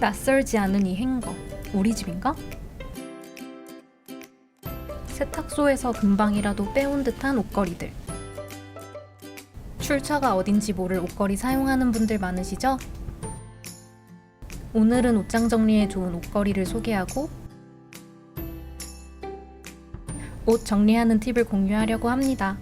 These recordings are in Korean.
낯설지 않은 이 행거. 우리 집인가? 세탁소에서 금방이라도 빼온 듯한 옷걸이들. 출처가 어딘지 모를 옷걸이 사용하는 분들 많으시죠? 오늘은 옷장 정리에 좋은 옷걸이를 소개하고 옷 정리하는 팁을 공유하려고 합니다.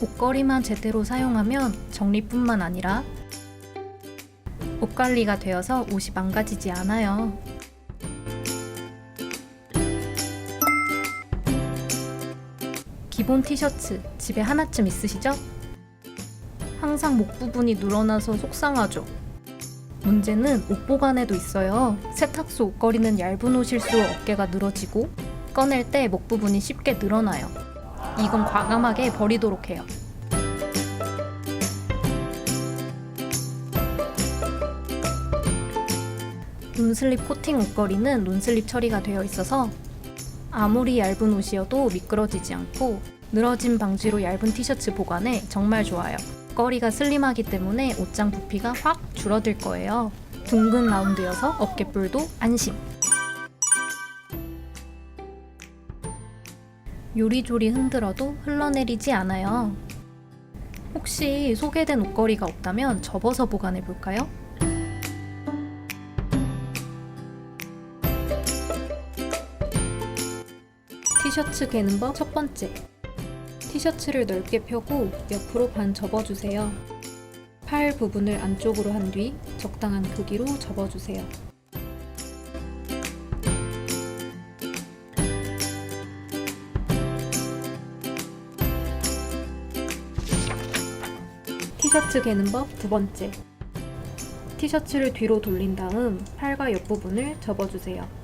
옷걸이만 제대로 사용하면 정리뿐만 아니라 옷 관리가 되어서 옷이 망가지지 않아요. 기본 티셔츠 집에 하나쯤 있으시죠? 항상 목 부분이 늘어나서 속상하죠. 문제는 옷 보관에도 있어요. 세탁소 옷걸이는 얇은 옷일수록 어깨가 늘어지고 꺼낼 때 목 부분이 쉽게 늘어나요. 이건 과감하게 버리도록 해요. 론슬립 코팅 옷걸이는 론슬립 처리가 되어 있어서 아무리 얇은 옷이어도 미끄러지지 않고 늘어짐 방지로 얇은 티셔츠 보관에 정말 좋아요. 거리가 슬림하기 때문에 옷장 부피가 확 줄어들 거예요. 둥근 라운드여서 어깨뿔도 안심. 요리조리 흔들어도 흘러내리지 않아요. 혹시 소개된 옷걸이가 없다면 접어서 보관해 볼까요? 티셔츠 개는 법 첫 번째. 티셔츠를 넓게 펴고 옆으로 반 접어주세요. 팔 부분을 안쪽으로 한 뒤 적당한 크기로 접어주세요. 티셔츠 개는 법 두 번째. 티셔츠를 뒤로 돌린 다음 팔과 옆부분을 접어주세요.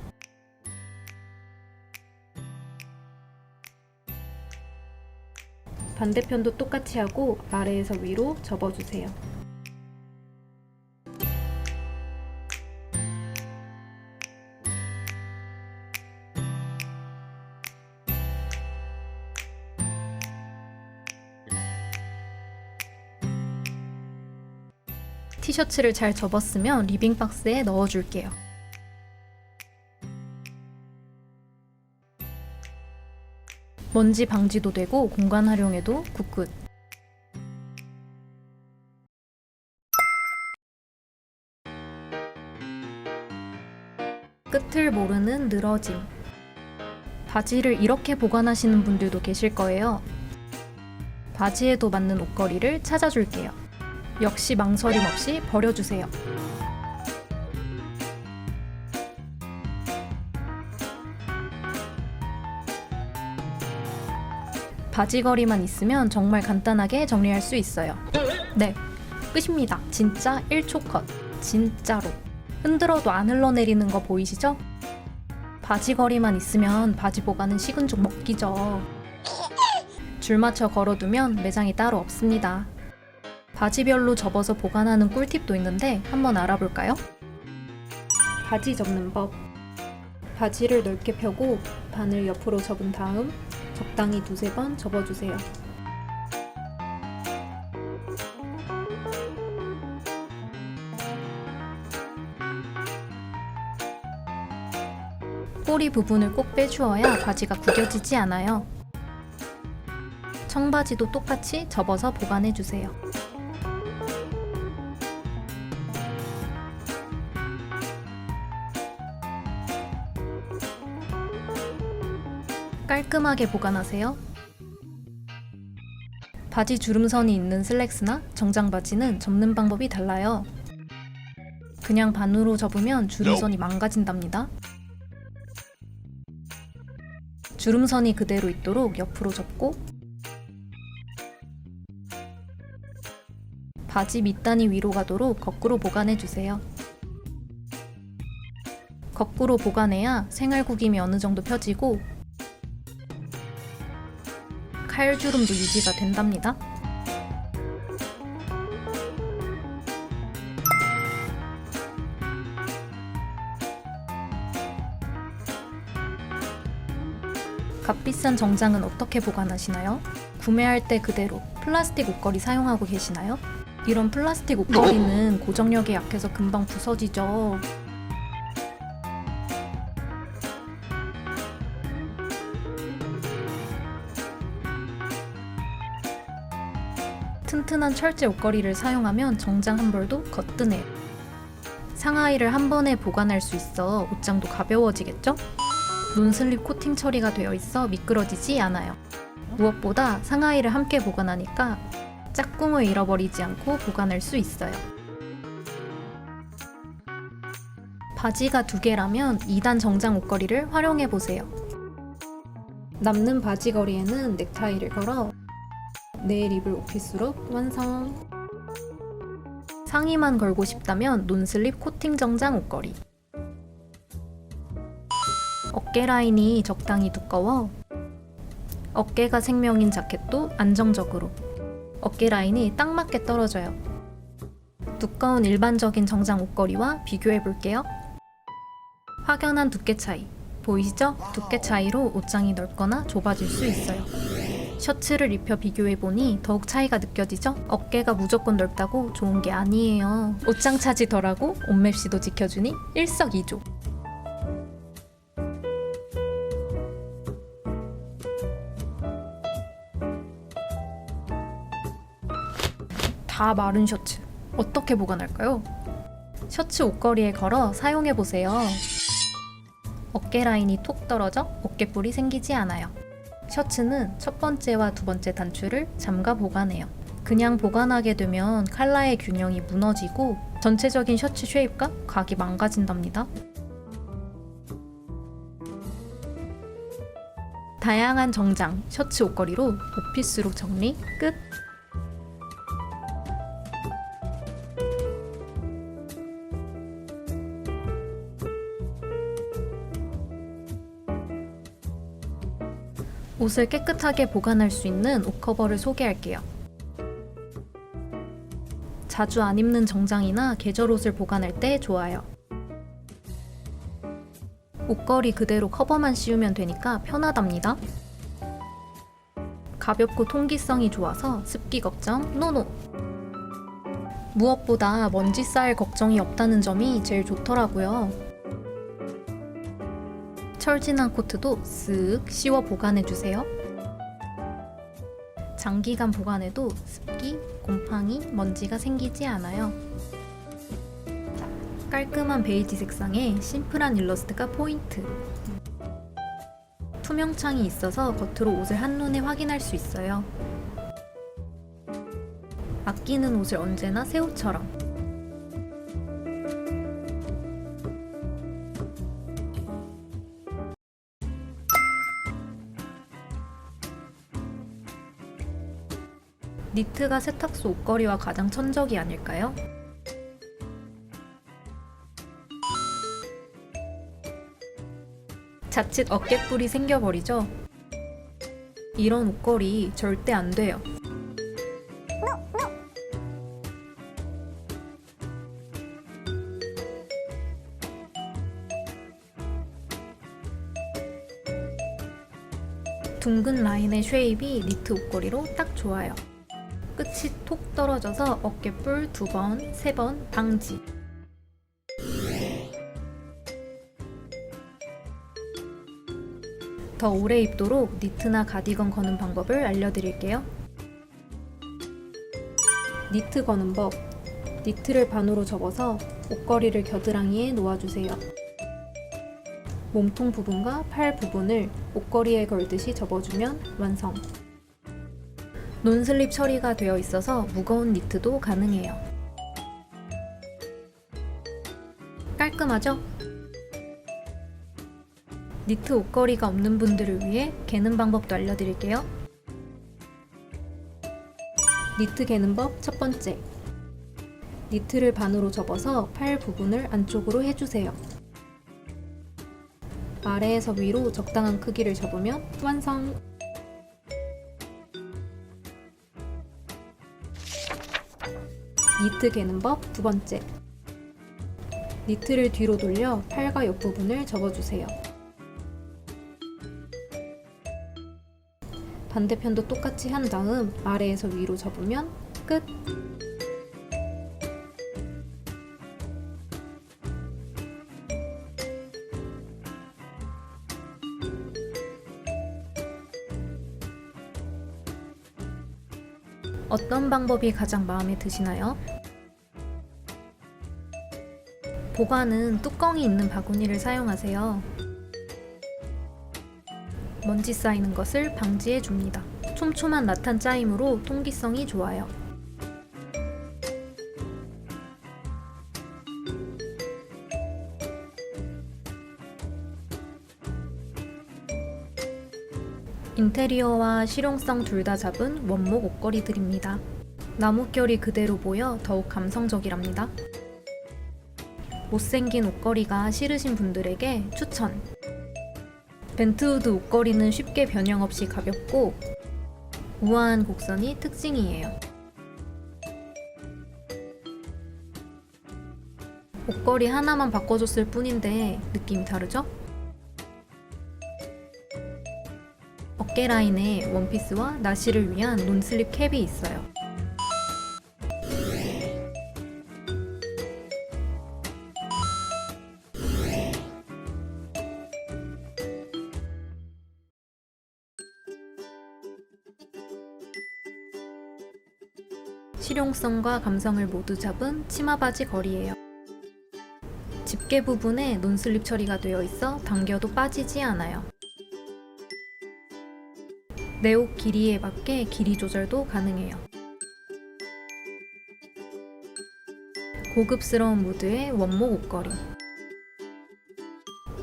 반대편도 똑같이 하고 아래에서 위로 접어주세요. 티셔츠를 잘 접었으면 리빙박스에 넣어줄게요. 먼지 방지도 되고 공간 활용에도 굿굿. 끝을 모르는 늘어짐. 바지를 이렇게 보관하시는 분들도 계실 거예요. 바지에도 맞는 옷걸이를 찾아줄게요. 역시 망설임 없이 버려주세요. 바지걸이만 있으면 정말 간단하게 정리할 수 있어요. 네, 끝입니다. 진짜 1초 컷. 진짜로. 흔들어도 안 흘러내리는 거 보이시죠? 바지걸이만 있으면 바지 보관은 식은 죽 먹기죠. 줄 맞춰 걸어두면 매장이 따로 없습니다. 바지별로 접어서 보관하는 꿀팁도 있는데 한번 알아볼까요? 바지 접는 법. 바지를 넓게 펴고 반을 옆으로 접은 다음 적당히 두세 번 접어주세요. 꼬리 부분을 꼭 빼주어야 바지가 구겨지지 않아요. 청바지도 똑같이 접어서 보관해주세요. 깔끔하게 보관하세요. 바지 주름선이 있는 슬랙스나 정장 바지는 접는 방법이 달라요. 그냥 반으로 접으면 주름선이 망가진답니다. 주름선이 그대로 있도록 옆으로 접고 바지 밑단이 위로 가도록 거꾸로 보관해 주세요. 거꾸로 보관해야 생활 구김이 어느 정도 펴지고 칼주름도 유지가 된답니다. 값비싼 정장은 어떻게 보관하시나요? 구매할 때 그대로 플라스틱 옷걸이 사용하고 계시나요? 이런 플라스틱 옷걸이는 고정력에 약해서 금방 부서지죠. 튼튼한 철제 옷걸이를 사용하면 정장 한 벌도 거뜬해요. 상하이를 한 번에 보관할 수 있어 옷장도 가벼워지겠죠? 논슬립 코팅 처리가 되어 있어 미끄러지지 않아요. 무엇보다 상하이를 함께 보관하니까 짝꿍을 잃어버리지 않고 보관할 수 있어요. 바지가 두 개라면 2단 정장 옷걸이를 활용해 보세요. 남는 바지 거리에는 넥타이를 걸어 내일 입을 오피스룩 완성. 상의만 걸고 싶다면 논슬립 코팅 정장 옷걸이. 어깨 라인이 적당히 두꺼워 어깨가 생명인 자켓도 안정적으로 어깨 라인이 딱 맞게 떨어져요. 두꺼운 일반적인 정장 옷걸이와 비교해 볼게요. 확연한 두께 차이. 보이시죠? 두께 차이로 옷장이 넓거나 좁아질 수 있어요. 셔츠를 입혀 비교해 보니 더욱 차이가 느껴지죠? 어깨가 무조건 넓다고 좋은 게 아니에요. 옷장 차지 덜하고 옷맵시도 지켜주니 일석이조. 다 마른 셔츠. 어떻게 보관할까요? 셔츠 옷걸이에 걸어 사용해 보세요. 어깨 라인이 톡 떨어져 어깨뿔이 생기지 않아요. 셔츠는 첫 번째와 두 번째 단추를 잠가 보관해요. 그냥 보관하게 되면 컬러의 균형이 무너지고 전체적인 셔츠 쉐입과 각이 망가진답니다. 다양한 정장, 셔츠 옷걸이로 오피스룩 정리 끝! 옷을 깨끗하게 보관할 수 있는 옷 커버를 소개할게요. 자주 안 입는 정장이나 계절 옷을 보관할 때 좋아요. 옷걸이 그대로 커버만 씌우면 되니까 편하답니다. 가볍고 통기성이 좋아서 습기 걱정 노노. 무엇보다 먼지 쌓일 걱정이 없다는 점이 제일 좋더라고요. 철진한 코트도 쓱 씌워 보관해 주세요. 장기간 보관해도 습기, 곰팡이, 먼지가 생기지 않아요. 깔끔한 베이지 색상에 심플한 일러스트가 포인트. 투명창이 있어서 겉으로 옷을 한눈에 확인할 수 있어요. 아끼는 옷을 언제나 새 옷처럼 니트가 세탁소 옷걸이와 가장 천적이 아닐까요? 자칫 어깨뿔이 생겨버리죠? 이런 옷걸이 절대 안 돼요. 둥근 라인의 쉐입이 니트 옷걸이로 딱 좋아요. 끝이 톡 떨어져서 어깨뿔 두 번, 세 번 방지. 더 오래 입도록 니트나 가디건 거는 방법을 알려드릴게요. 니트 거는 법. 니트를 반으로 접어서 옷걸이를 겨드랑이에 놓아주세요. 몸통 부분과 팔 부분을 옷걸이에 걸듯이 접어주면 완성. 논슬립 처리가 되어 있어서 무거운 니트도 가능해요. 깔끔하죠? 니트 옷걸이가 없는 분들을 위해 개는 방법도 알려드릴게요. 니트 개는 법 첫 번째. 니트를 반으로 접어서 팔 부분을 안쪽으로 해주세요. 아래에서 위로 적당한 크기를 접으면 완성! 니트 개는 법 두 번째. 니트를 뒤로 돌려 팔과 옆부분을 접어주세요. 반대편도 똑같이 한 다음 아래에서 위로 접으면 끝! 어떤 방법이 가장 마음에 드시나요? 보관은 뚜껑이 있는 바구니를 사용하세요. 먼지 쌓이는 것을 방지해 줍니다. 촘촘한 라탄 짜임으로 통기성이 좋아요. 인테리어와 실용성 둘 다 잡은 원목 옷걸이들입니다. 나뭇결이 그대로 보여 더욱 감성적이랍니다. 못생긴 옷걸이가 싫으신 분들에게 추천! 벤트우드 옷걸이는 쉽게 변형 없이 가볍고 우아한 곡선이 특징이에요. 옷걸이 하나만 바꿔줬을 뿐인데 느낌이 다르죠? 어깨 라인에 원피스와 나시를 위한 논슬립 캡이 있어요. 실용성과 감성을 모두 잡은 치마바지 거리예요. 집게 부분에 논슬립 처리가 되어 있어 당겨도 빠지지 않아요. 내 옷 길이에 맞게 길이 조절도 가능해요. 고급스러운 무드의 원목 옷걸이.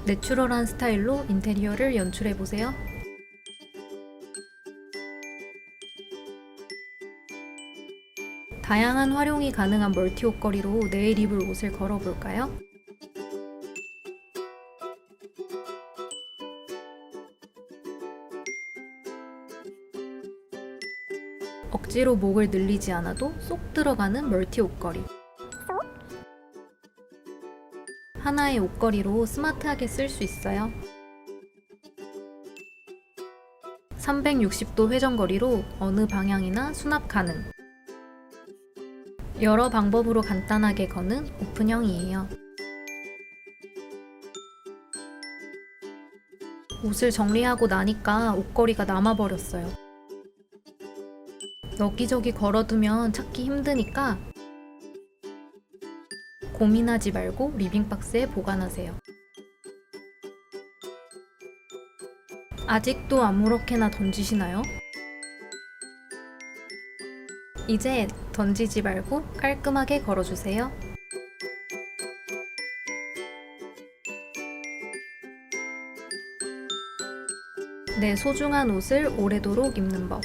내추럴한 스타일로 인테리어를 연출해보세요. 다양한 활용이 가능한 멀티 옷걸이로 내일 입을 옷을 걸어볼까요? 억지로 목을 늘리지 않아도 쏙 들어가는 멀티 옷걸이. 하나의 옷걸이로 스마트하게 쓸 수 있어요. 360도 회전거리로 어느 방향이나 수납 가능. 여러 방법으로 간단하게 거는 오픈형이에요. 옷을 정리하고 나니까 옷걸이가 남아버렸어요. 여기저기 걸어두면 찾기 힘드니까 고민하지 말고 리빙박스에 보관하세요. 아직도 아무렇게나 던지시나요? 이제 던지지 말고 깔끔하게 걸어주세요. 내 소중한 옷을 오래도록 입는 법.